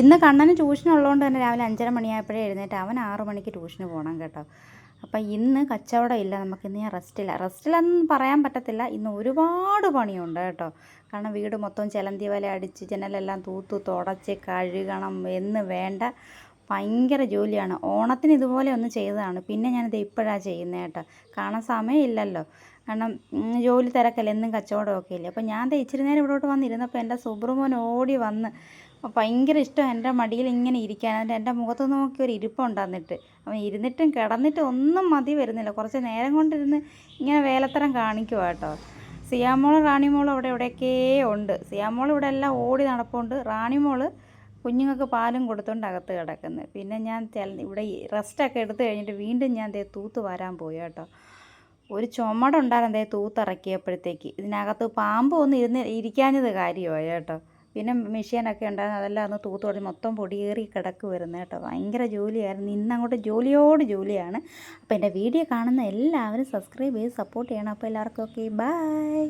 ഇന്ന് കണ്ണന് ട്യൂഷൻ ഉള്ളതുകൊണ്ട് തന്നെ രാവിലെ അഞ്ചര മണിയായപ്പോഴേ എഴുന്നേറ്റ് അവൻ ആറ് മണിക്ക് ട്യൂഷന് പോകണം കേട്ടോ. അപ്പം ഇന്ന് കച്ചവടം ഇല്ല നമുക്ക് ഇന്ന് ഞാൻ റെസ്റ്റില്ല റെസ്റ്റിലെന്ന് പറയാൻ പറ്റത്തില്ല. ഇന്ന് ഒരുപാട് പണിയുണ്ട് കേട്ടോ. കാരണം വീട് മൊത്തം ചിലന്തി വല അടിച്ച് ജനലെല്ലാം തൂത്തു തുടച്ച് കഴുകണം എന്ന് വേണ്ട. ഭയങ്കര ജോലിയാണ്. ഓണത്തിന് ഇതുപോലെ ഒന്ന് ചെയ്തതാണ്. പിന്നെ ഞാനിത് ഇപ്പോഴാണ് ചെയ്യുന്നത് കേട്ടോ. കാണാൻ സമയമില്ലല്ലോ. കാരണം ജോലി തിരക്കല്ലേ എന്നും കച്ചവടമൊക്കെ ഇല്ലേ. അപ്പോൾ ഞാൻ ഇച്ചിരി നേരം ഇവിടോട്ട് വന്നിരുന്നപ്പോൾ എന്റെ സുബ്രമോൻ ഓടി വന്ന് ഭയങ്കര ഇഷ്ടം എന്റെ മടിയിൽ ഇങ്ങനെ ഇരിക്കാൻ. അതിന്റെ എന്റെ മുഖത്ത് നോക്കി ഒരു ഇരിപ്പുണ്ടെന്നിട്ട് അവൻ ഇരുന്നിട്ടും കിടന്നിട്ടും ഒന്നും മതി വരുന്നില്ല. കുറച്ച് നേരം കൊണ്ടിരുന്ന് ഇങ്ങനെ വേലത്തരം കാണിക്കുക കേട്ടോ. സിയാമോളും റാണിമോളും അവിടെ എവിടെയൊക്കെ ഉണ്ട്. സിയാമോൾ ഇവിടെ എല്ലാം ഓടി നടപ്പുണ്ട്. റാണിമോൾ കുഞ്ഞുങ്ങൾക്ക് പാലും കൊടുത്തുകൊണ്ട് അകത്ത് കിടക്കുന്നത് പിന്നെ ഞാൻ ഇവിടെ റെസ്റ്റൊക്കെ എടുത്തു കഴിഞ്ഞിട്ട് വീണ്ടും ഞാൻ ദേ തൂത്ത് വരാൻ പോയി കേട്ടോ. ഒരു ചുമടുണ്ടായിരുന്നു ദേ തൂത്തിറക്കിയപ്പോഴത്തേക്ക്. ഇതിനകത്ത് പാമ്പ് ഒന്ന് ഇരുന്ന് ഇരിക്കാഞ്ഞത് കാര്യമായി കേട്ടോ. പിന്നെ മെഷീനൊക്കെ ഉണ്ടായിരുന്നു അതെല്ലാം ഒന്ന് തൂത്ത് കൊടുത്ത് മൊത്തം പൊടിയേറി കിടക്കുമായിരുന്നു കേട്ടോ. ഭയങ്കര ജോലിയായിരുന്നു. ഇന്നങ്ങോട്ട് ജോലിയോട് ജോലിയാണ്. അപ്പോൾ എന്റെ വീഡിയോ കാണുന്ന എല്ലാവരും സബ്സ്ക്രൈബ് ചെയ്ത് സപ്പോർട്ട് ചെയ്യണം. അപ്പോൾ എല്ലാവർക്കും ഓക്കെ ബൈ